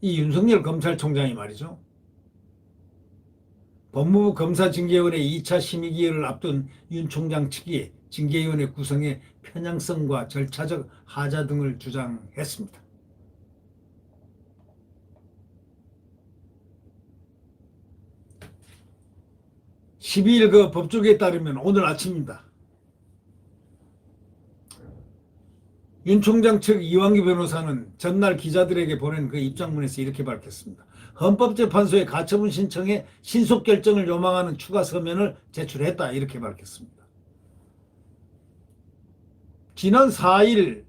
이 윤석열 검찰총장이 말이죠. 법무부 검사징계위원회 2차 심의기일을 앞둔 윤 총장 측이 징계위원회 구성의 편향성과 절차적 하자 등을 주장했습니다. 12일 그 법조계에 따르면 오늘 아침입니다. 윤 총장 측 이완기 변호사는 전날 기자들에게 보낸 그 입장문에서 이렇게 밝혔습니다. 헌법재판소의 가처분 신청에 신속 결정을 요망하는 추가 서면을 제출했다 이렇게 밝혔습니다. 지난 4일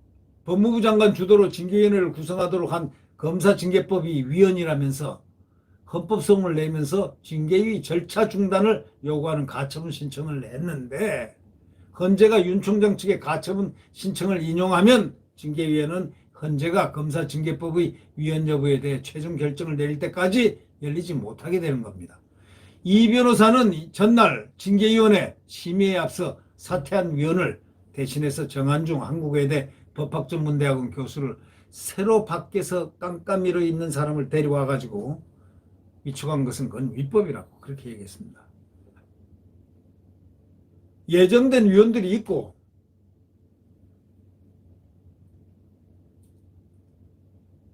법무부 장관 주도로 징계위원회를 구성하도록 한 검사징계법이 위헌이라면서 헌법소송을 내면서 징계위 절차 중단을 요구하는 가처분 신청을 냈는데 헌재가 윤 총장 측의 가처분 신청을 인용하면 징계위원회는 헌재가 검사 징계법의 위헌 여부에 대해 최종 결정을 내릴 때까지 열리지 못하게 되는 겁니다. 이 변호사는 전날 징계위원회 심의에 앞서 사퇴한 위원을 대신해서 정한중 한국외대 법학전문대학원 교수를 새로 밖에서 깜깜이로 있는 사람을 데려와 가지고 위촉한 것은 그건 위법이라고 그렇게 얘기했습니다. 예정된 위원들이 있고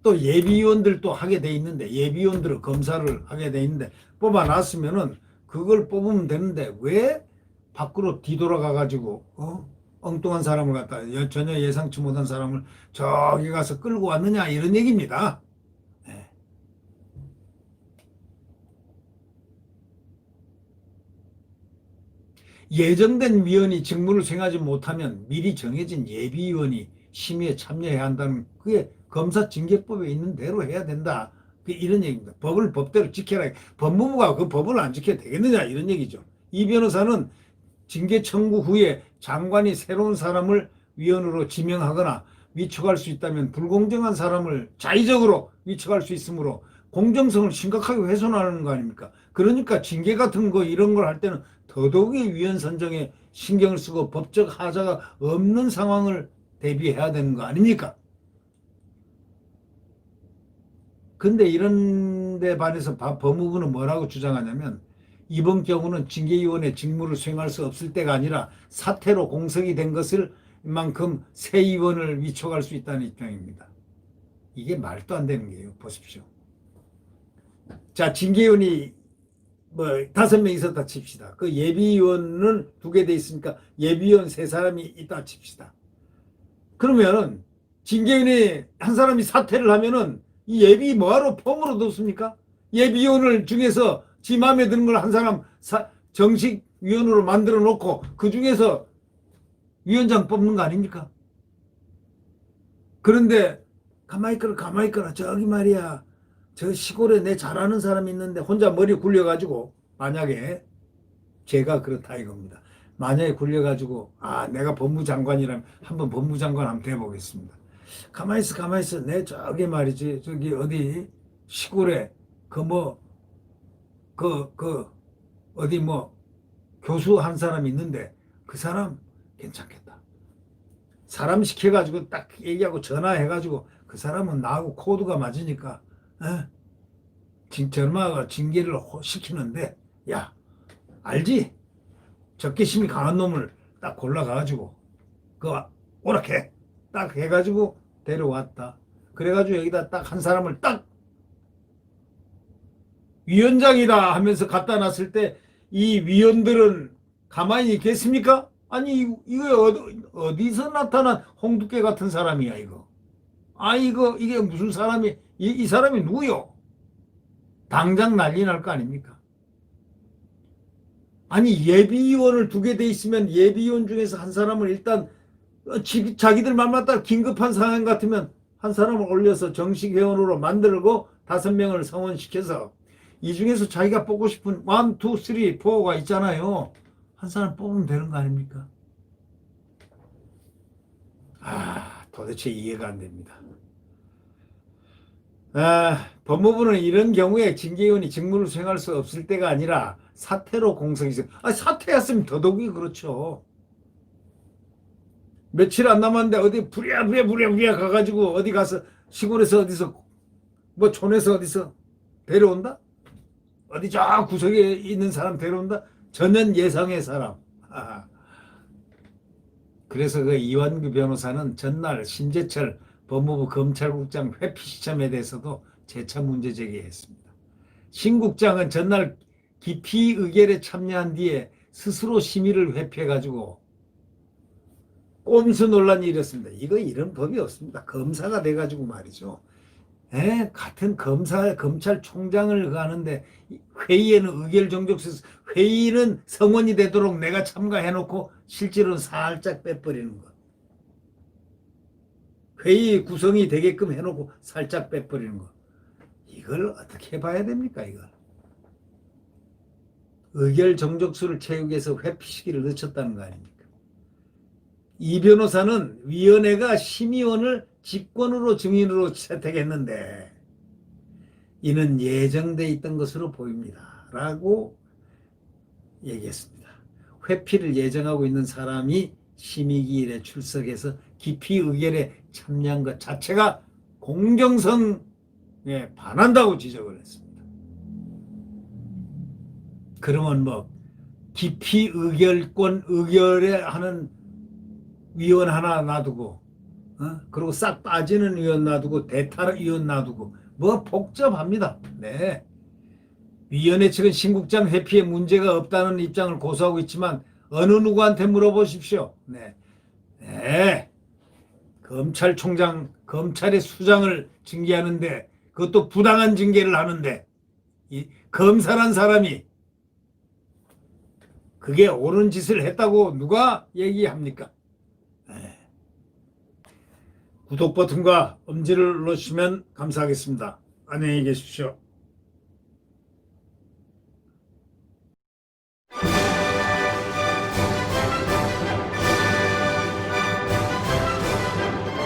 또 예비위원들도 하게 돼 있는데 예비위원들을 검사를 하게 돼 있는데 뽑아놨으면은 그걸 뽑으면 되는데 왜 밖으로 뒤돌아가 가지고 어? 엉뚱한 사람을 갖다 여- 전혀 예상치 못한 사람을 저기 가서 끌고 왔느냐 이런 얘기입니다. 예. 예정된 위원이 직무를 수행하지 못하면 미리 정해진 예비위원이 심의에 참여해야 한다는 그게 검사 징계법에 있는 대로 해야 된다. 그 이런 얘기입니다. 법을 법대로 지켜라. 법무부가 그 법을 안 지켜야 되겠느냐 이런 얘기죠. 이 변호사는 징계 청구 후에 장관이 새로운 사람을 위원으로 지명하거나 위촉할 수 있다면 불공정한 사람을 자의적으로 위촉할 수 있으므로 공정성을 심각하게 훼손하는 거 아닙니까? 그러니까 징계 같은 거 이런 걸 할 때는 더더욱이 위원 선정에 신경을 쓰고 법적 하자가 없는 상황을 대비해야 되는 거 아닙니까? 근데 이런 데 반해서 바- 법무부는 뭐라고 주장하냐면 이번 경우는 징계위원회 직무를 수행할 수 없을 때가 아니라 사태로 공석이 된 것을 만큼 새 의원을 위촉할 수 있다는 입장입니다. 이게 말도 안 되는 게요. 보십시오. 자, 징계위원이 뭐 다섯 명 있었다 칩시다. 그 예비위원은 두 개 돼 있으니까 예비위원 세 사람이 있다 칩시다. 그러면 징계위원회 한 사람이 사퇴를 하면은 이 예비 뭐하러 폼으로 뒀습니까? 예비위원을 중에서 지 마음에 드는 걸 한 사람 사- 정식 위원으로 만들어 놓고 그 중에서 위원장 뽑는 거 아닙니까? 그런데 가만히 있거라 가만히 있거라 저기 말이야 저 시골에 내 잘하는 사람이 있는데 혼자 머리 굴려가지고 만약에 제가 그렇다 이겁니다. 만약에 굴려가지고 아 내가 법무장관이라면 한번 법무장관 한번 돼보겠습니다. 가만히 있어 가만히 있어 내 저기 말이지 저기 어디 시골에 그 뭐 그 그 어디 뭐 교수 한 사람이 있는데 그 사람 괜찮겠다. 사람 시켜가지고 딱 얘기하고 전화해가지고 그 사람은 나하고 코드가 맞으니까 에? 진 전마가 징계를 호- 시키는데 야 알지? 적개심이 강한 놈을 딱 골라가지고 그 오락해 딱 해가지고 데려왔다. 그래가지고 여기다 딱 한 사람을 딱 위원장이다 하면서 갖다 놨을 때 이 위원들은 가만히 있겠습니까? 아니 이- 이거 어디, 어디서 나타난 홍두깨 같은 사람이야 이거. 아 이거 이게 무슨 사람이 이, 이 사람이 누구요? 당장 난리 날 거 아닙니까? 아니 예비위원을 두개돼 있으면 예비위원 중에서 한 사람을 일단 자기들 맘만 따라 긴급한 상황 같으면 한 사람을 올려서 정식 회원으로 만들고 다섯 명을 성원시켜서 이 중에서 자기가 뽑고 싶은 원, 투, 쓰리, 포가 있잖아요. 한 사람 뽑으면 되는 거 아닙니까? 아, 도대체 이해가 안 됩니다. 아, 법무부는 이런 경우에 징계위원이 직무를 수행할 수 없을 때가 아니라 사퇴로 공석이 있어요. 아, 사퇴했으면 더더욱이 그렇죠. 며칠 안 남았는데 어디 부랴부랴 부랴부랴 가가지고 어디 가서 시골에서 어디서 뭐 촌에서 어디서 데려온다? 어디 저 구석에 있는 사람 데려온다? 전면 예상의 사람. 아. 그래서 그 이완규 변호사는 전날 신재철 법무부 검찰국장 회피 시점에 대해서도 재차 문제 제기했습니다. 신 국장은 전날 기피 의결에 참여한 뒤에 스스로 심의를 회피해가지고 꼼수 논란이 일었습니다. 이거 이런 법이 없습니다. 검사가 돼가지고 말이죠. 에? 같은 검사, 검찰총장을 가는데 회의에는 의결 정족수 회의는 성원이 되도록 내가 참가해놓고 실제로는 살짝 빼버리는 것. 회의 구성이 되게끔 해놓고 살짝 빼버리는 것. 이걸 어떻게 봐야 됩니까, 이걸? 의결 정족수를 채우기 위해서 회피 시기를 늦췄다는 거 아닙니까? 이 변호사는 위원회가 심의원을 직권으로 증인으로 채택했는데 이는 예정돼 있던 것으로 보입니다. 라고 얘기했습니다. 회피를 예정하고 있는 사람이 심의기일에 출석해서 깊이 의결에 참여한 것 자체가 공정성에 반한다고 지적을 했습니다. 그러면 뭐 깊이 의결권 의결에 하는 위원 하나 놔두고 어? 그리고 싹 빠지는 위원 놔두고 대탈 위원 놔두고 뭐 복잡합니다. 네. 위원회 측은 신국장 회피에 문제가 없다는 입장을 고수하고 있지만 어느 누구한테 물어보십시오. 네. 네. 검찰총장 검찰의 수장을 징계하는데 그것도 부당한 징계를 하는데 이 검사란 사람이 그게 옳은 짓을 했다고 누가 얘기합니까? 네. 구독 버튼과 엄지를 눌러주시면 감사하겠습니다. 안녕히 계십시오.